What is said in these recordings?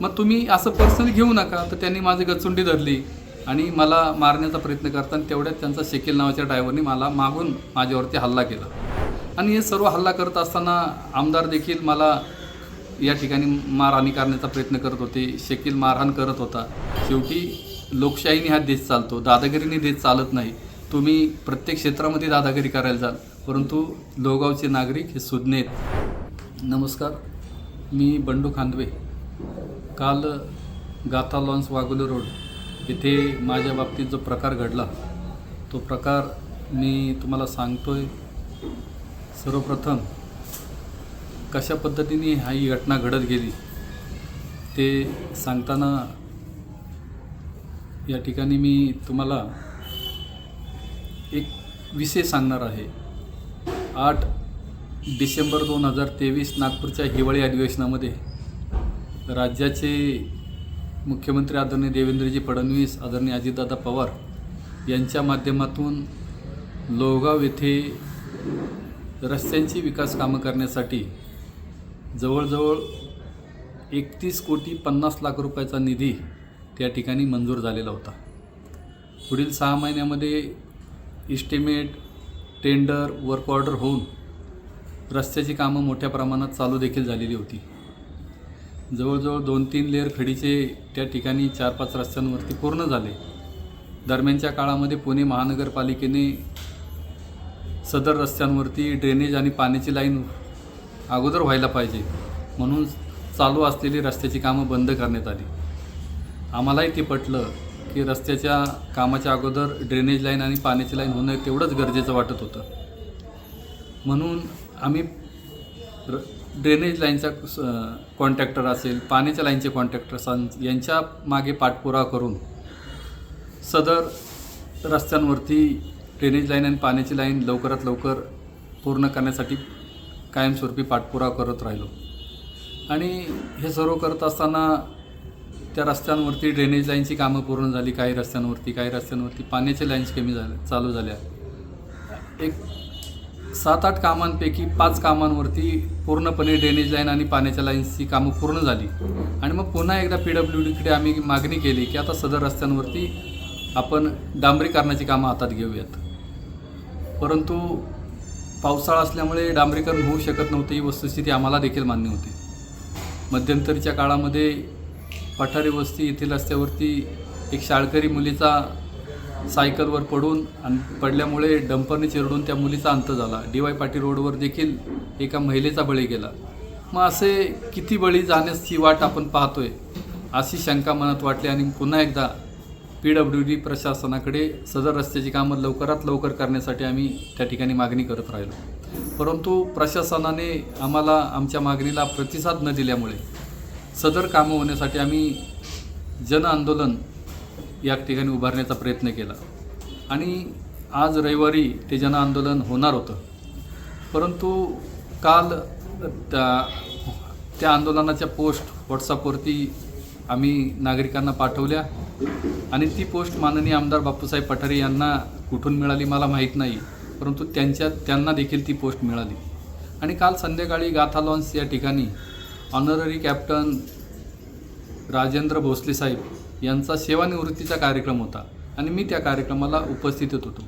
मग तुम्ही असं पर्सनली घेऊ नका. तर त्यांनी माझी गचुंडी धरली आणि मला मारण्याचा प्रयत्न करताना तेवढ्यात त्यांचा शकील नावाच्या ड्रायव्हरने मला मागून माझ्यावरती हल्ला केला. आणि हे सर्व हल्ला करत असताना आमदार देखील मला या ठिकाणी मारहाणी करण्याचा प्रयत्न करत होते. शकील मारहाण करत होता. शेवटी लोकशाहीने हा देश चालतो. दादागिरीने देश चालत नाही. तुम्ही प्रत्येक क्षेत्रामध्ये दादागिरी करायला जाल. परंतु लोगावचे नागरिक हे सुज्ञ आहेत. नमस्कार. मी बंडू खांदवे. काल गाथा लॉन्स वाघोली रोड येथे माझ्या बाबतीत जो प्रकार घडला तो प्रकार मी तुम्हाला सांगतो आहे सर्वप्रथम कशा पद्धतीने हा ही घटना घडत गेली ते सांगताना या ठिकाणी मी तुम्हाला एक विषय सांगणार आहे. आठ डिसेंबर दोन हजार तेवीस नागपूरच्या हिवाळी अधिवेशनामध्ये राज्याचे मुख्यमंत्री आदरणीय देवेंद्रजी फडणवीस आदरणीय अजितदादा पवार यांच्या माध्यमातून लोहगाव येथे रस्त्यांची विकास कामं करण्यासाठी जवळजवळ एकतीस कोटी पन्नास लाख रुपयाचा निधी त्या ठिकाणी मंजूर झालेला होता. पुढील सहा महिन्यामध्ये इस्टिमेट टेंडर वर्क ऑर्डर होऊन रस्त्याची कामं मोठ्या प्रमाणात चालू देखील झालेली होती. जवळजवळ दोन तीन लेअर खडीचे त्या ठिकाणी चार पाच रस्त्यांवरती पूर्ण झाले. दरम्यानच्या काळामध्ये पुणे महानगरपालिकेने सदर रस्त्यांवरती ड्रेनेज आणि पाण्याची लाईन अगोदर व्हायला पाहिजे म्हणून चालू असलेली रस्त्याची कामं बंद करण्यात आली. आम्हालाही ते पटलं की रस्त्याच्या कामाच्या अगोदर ड्रेनेज लाईन आणि पाण्याची लाईन होणं तेवढंच गरजेचं वाटत होतं. म्हणून आम्ही र ड्रेनेज लाईनचा कॉन्ट्रॅक्टर असेल पाण्याच्या लाईनचे कॉन्ट्रॅक्टर यांच्या मागे पाठपुरावा करून सदर रस्त्यांवरती ड्रेनेज लाईन आणि पाण्याची लाईन लवकरात लवकर पूर्ण करण्यासाठी कायमस्वरूपी पाठपुरावा करत राहिलो. आणि हे सर्व करत असताना त्या रस्त्यांवरती ड्रेनेज लाईनची कामं पूर्ण झाली काही रस्त्यांवरती काही रस्त्यांवरती पाण्याच्या लाईन्स कमी झाल्या चालू झाल्या. एक सात आठ कामांपैकी पाच कामांवरती पूर्णपणे ड्रेनेज लाईन आणि पाण्याच्या लाईन्सची कामं पूर्ण झाली. आणि मग पुन्हा एकदा पी डब्ल्यू डीकडे आम्ही मागणी केली की आता सदर रस्त्यांवरती आपण डांबरीकरणाची कामं हातात घेऊयात. परंतु पावसाळा असल्यामुळे डांबरीकरण होऊ शकत नव्हते. ही वस्तुस्थिती आम्हाला देखील मान्य होती. मध्यंतरीच्या काळामध्ये पठारी वस्ती येथील रस्त्यावरती एक शाळकरी मुलीचा सायकलवर पडून आणि पडल्यामुळे डंपरने चिरडून त्या मुलीचा अंत झाला. डी वाय पाटील रोडवर देखील एका महिलेचा बळी गेला. मग असे किती बळी जाण्याची वाट आपण पाहतोय अशी शंका मनात वाटली आणि पुन्हा एकदा पी डब्ल्यू डी प्रशासनाकडे सदर रस्त्याची कामं लवकरात लवकर करण्यासाठी आम्ही त्या ठिकाणी मागणी करत राहिलो. परंतु प्रशासनाने आम्हाला आमच्या मागणीला प्रतिसाद न दिल्यामुळे सदर कामं होण्यासाठी आम्ही जन आंदोलन या ठिकाणी उभारण्याचा प्रयत्न केला. आणि आज रविवारी ते जन आंदोलन होणार होतं. परंतु काल त्या त्या आंदोलनाच्या पोस्ट व्हॉट्सअपवरती आम्ही नागरिकांना पाठवल्या. आणि ती पोस्ट माननीय आमदार बापूसाहेब पठारे यांना कुठून मिळाली मला माहीत नाही. परंतु त्यांच्या त्यांना देखील ती पोस्ट मिळाली. आणि काल संध्याकाळी गाथा लॉन्स या ठिकाणी ऑनररी कॅप्टन राजेंद्र भोसले साहेब यांचा सेवानिवृत्तीचा कार्यक्रम होता आणि मी त्या कार्यक्रमाला उपस्थित होतो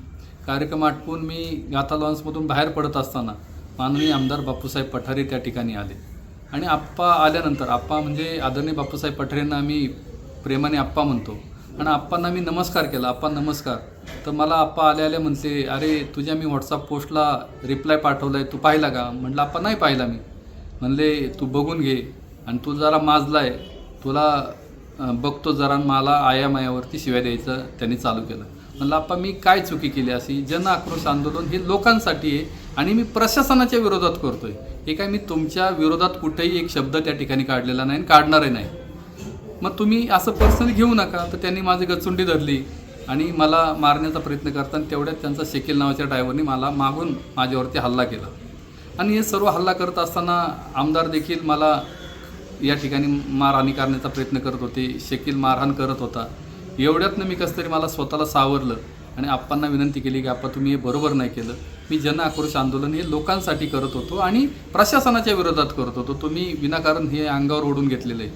कार्यक्रम आटपून मी गाथा लॉन्समधून बाहेर पडत असताना माननीय आमदार बापूसाहेब पठारे त्या ठिकाणी आले. आणि आप्पा आल्यानंतर आप्पा म्हणजे आदरणीय बापूसाहेब पठारेंना आम्ही प्रेमाने आप्पा म्हणतो. आणि आप्पांना मी नमस्कार केला. आप्पा नमस्कार. तर मला आप्पा आले आले म्हणते अरे तुझ्या मी व्हॉट्सअप पोस्टला रिप्लाय पाठवला आहे तू पाहिला का? म्हटलं आप्पा नाही पाहिला मी. म्हणले तू बघून घे आणि तू जरा माजला आहे तुला बघतो जरा मला आया मायावरती शिव्या द्यायचं त्यांनी चालू केलं. म्हणलं आप्पा मी काय चुकी केली अशी? जन आक्रोश आंदोलन हे लोकांसाठी आहे आणि मी प्रशासनाच्या विरोधात करतो आहे हे काय मी तुमच्या विरोधात कुठेही एक शब्द त्या ठिकाणी काढलेला नाही आणि काढणारही नाही. मग तुम्ही असं पर्सनली घेऊ नका. तर त्यांनी माझी गचुंडी धरली आणि मला मारण्याचा प्रयत्न करताना तेवढ्यात त्यांचा शेकील नावाच्या ड्रायव्हरने मला मागून माझ्यावरती हल्ला केला. आणि हे सर्व हल्ला करत असताना आमदार देखील मला या ठिकाणी मारहाणी करण्याचा प्रयत्न करत होते शकील मारहाण करत होता. एवढ्यातनं मी कसं तरी मला स्वतःला सावरलं आणि आप्पांना विनंती केली की आप्पा तुम्ही हे बरोबर नाही केलं. मी जन आक्रोश आंदोलन हे लोकांसाठी करत होतो आणि प्रशासनाच्या विरोधात करत होतो. तुम्ही विनाकारण हे अंगावर ओढून घेतलेलं आहे.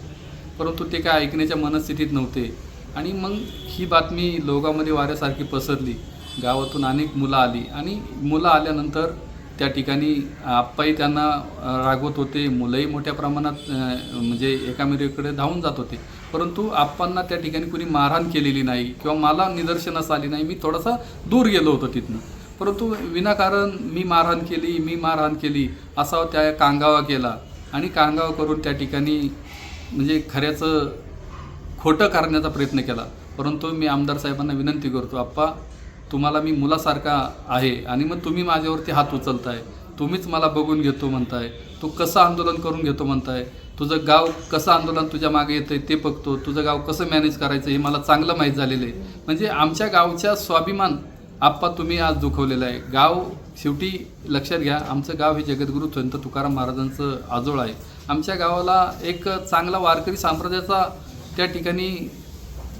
परंतु ते काय ऐकण्याच्या मनस्थितीत नव्हते. आणि मग ही बातमी लोगामध्ये वाऱ्यासारखी पसरली. गावातून अनेक मुलं आली आणि मुलं आल्यानंतर त्या ठिकाणी आप्पाही त्यांना रागवत होते. मुलंही मोठ्या प्रमाणात म्हणजे एकामेकीकडे धावून जात होते. परंतु आप्पांना त्या ठिकाणी कुणी मारहाण केलेली नाही किंवा मला निदर्शनास आली नाही. मी थोडासा दूर गेलो होतो तिथनं. परंतु विनाकारण मी मारहाण केली मी मारहाण केली असा त्या कांगावा केला. आणि कांगावा करून त्या ठिकाणी म्हणजे खऱ्याचं खोटं करण्याचा प्रयत्न केला. परंतु मी आमदार साहेबांना विनंती करतो आप्पा तुम्हाला मी मुलासारखा आहे आणि मग तुम्ही माझ्यावरती हात उचलताय. तुम्हीच मला बघून घेतो म्हणताय. तू कसं आंदोलन करून घेतो म्हणताय? तुझं गाव कसं आंदोलन तुझ्या मागे येतंय ते बघतो. तुझं गाव कसं मॅनेज करायचं हे मला चांगलं माहीत झालेलं आहे म्हणजे आमच्या गावच्या स्वाभिमान आप्पा तुम्ही आज दुखवलेलं आहे. गाव शेवटी लक्षात घ्या आमचं गाव हे जगद्गुरू संत तुकाराम महाराजांचं आजोळ आहे. आमच्या गावाला एक चांगला वारकरी संप्रदायाचा त्या ठिकाणी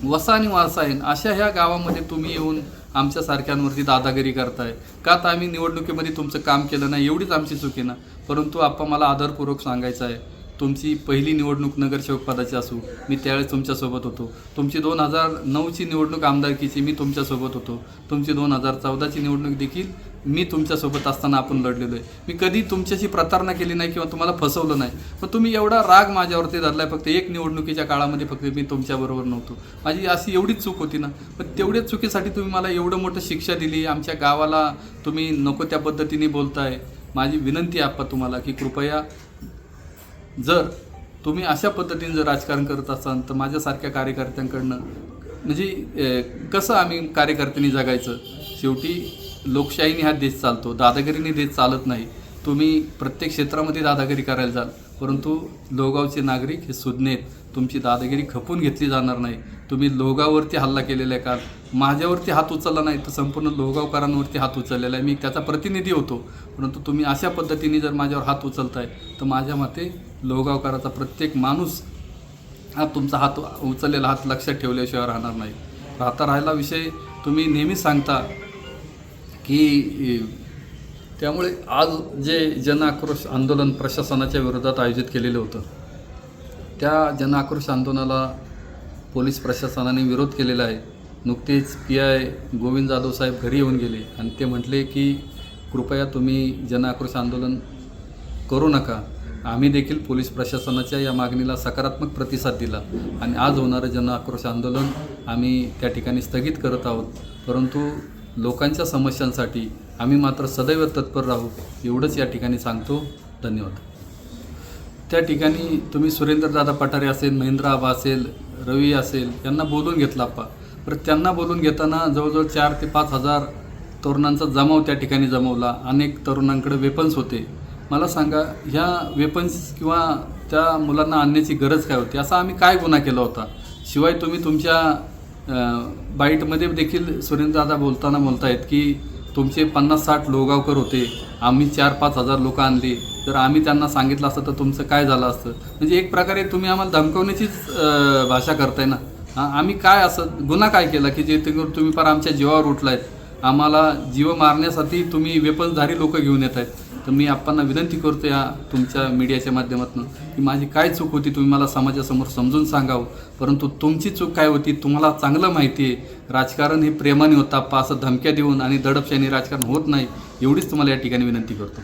वसा आणि वारसा आहे. अशा ह्या गावामध्ये तुम्ही येऊन आमच्यासारख्यांवरती दादागिरी करताय. का तर आम्ही निवडणुकीमध्ये तुमचं काम केलं नाही एवढीच आमची चुकी ना? परंतु आप्पा मला आदरपूर्वक सांगायचं आहे. तुमची पहिली निवडणूक नगरसेवक पदाची असू मी त्यावेळेस तुमच्यासोबत होतो. तुमची दोन हजार नऊची निवडणूक आमदारकीची मी तुमच्यासोबत होतो. तुमची दोन हजार चौदाची निवडणूक देखील मी तुमच्यासोबत असताना आपण लढलेलो आहे. मी कधी तुमच्याशी प्रतारणा केली नाही किंवा तुम्हाला फसवलं नाही. पण तुम्ही एवढा राग माझ्यावरती धरलाय फक्त एक निवडणुकीच्या काळामध्ये फक्त मी तुमच्याबरोबर नव्हतो. माझी अशी एवढीच चूक होती ना. पण तेवढ्याच चुकीसाठी तुम्ही मला एवढं मोठं शिक्षा दिली. आमच्या गावाला तुम्ही नको त्या पद्धतीने बोलताय. माझी विनंती आप्पा तुम्हाला की कृपया जर तुम्ही अशा पद्धतीने जर राजकारण करत असाल तर माझ्यासारख्या कार्यकर्त्यांकडनं म्हणजे कसं आम्ही कार्यकर्त्यांनी जगायचं? शेवटी लोकशाहीने हा देश चालतो दादागिरीने देश चालत नाही. तुम्ही प्रत्येक क्षेत्रामध्ये दादागिरी करायला जाल परंतु लोगावचे नागरिक हे सुज्ञेत तुमची दादागिरी खपून घेतली जाणार नाही. तुम्ही लोगावरती हल्ला केलेला आहे का? माझ्यावरती हात उचलला नाही तर संपूर्ण लोगावकरांवरती हात उचललेला आहे. मी त्याचा प्रतिनिधी होतो परंतु तुम्ही अशा पद्धतीने जर माझ्यावर हात उचलताय तर माझ्या मते लोहगावकराचा प्रत्येक माणूस हा तुमचा हात उचललेला हात लक्षात ठेवल्याशिवाय राहणार नाही. राहता राहिला विषय तुम्ही नेहमीच सांगता की त्यामुळे आज जे जन आक्रोश आंदोलन प्रशासनाच्या विरोधात आयोजित केलेलं होतं त्या जन आक्रोश आंदोलनाला पोलीस प्रशासनाने विरोध केलेला आहे. नुकतेच पी आय गोविंद जाधव साहेब घरी येऊन गेले आणि ते म्हटले की कृपया तुम्ही जन आक्रोश आंदोलन करू नका. आम्ही देखील पोलीस प्रशासनाच्या या मागणीला सकारात्मक प्रतिसाद दिला आणि आज होणारं जन आक्रोश आंदोलन आम्ही त्या ठिकाणी स्थगित करत आहोत. परंतु लोकांच्या समस्यांसाठी आम्ही मात्र सदैव तत्पर राहू एवढंच या ठिकाणी सांगतो. धन्यवाद. त्या ठिकाणी तुम्ही सुरेंद्रदादा पठारे असेल महेंद्र आबा असेल रवी असेल यांना बोलून घेतला आप्पा. तर त्यांना बोलून घेताना जवळजवळ चार ते पाच हजार तरुणांचा जमाव त्या ठिकाणी जमवला. अनेक तरुणांकडे वेपन्स होते. मला सांगा ह्या वेपन्स किंवा त्या मुलांना आणण्याची गरज काय होती? असा आम्ही काय गुन्हा केला होता? शिवाय तुम्ही तुमच्या बाईटमध्ये देखील सुरेंद्रदादा बोलताना बोलतायत की तुमचे पन्नास साठ लोगावकर होते. आम्ही चार पाच हजार लोकं आणली. तर आम्ही त्यांना सांगितलं असतं तर तुमचं काय झालं असतं? म्हणजे एक प्रकारे तुम्ही आम्हाला धमकवण्याचीच भाषा करताय ना? हां आम्ही काय असं गुन्हा काय केला की जे तुम्ही फार आमच्या जीवावर उठलायत? आम्हाला जीव मारण्यासाठी तुम्ही वेपन्सधारी लोक घेऊन येत आहेत तर मी आपणना विनंती करतो या तुमच्या मीडियाच्या माध्यमातून की माझी काय चूक होती तुम्ही मला समाजासमोर समजून सांगावं. परंतु तुमची चूक काय होती तुम्हाला चांगलं माहिती आहे. राजकारण हे प्रेमाने होता आप्पा असं धमक्या देऊन आणि दडपशाने राजकारण होत नाही. एवढीच तुम्हाला या ठिकाणी विनंती करतो.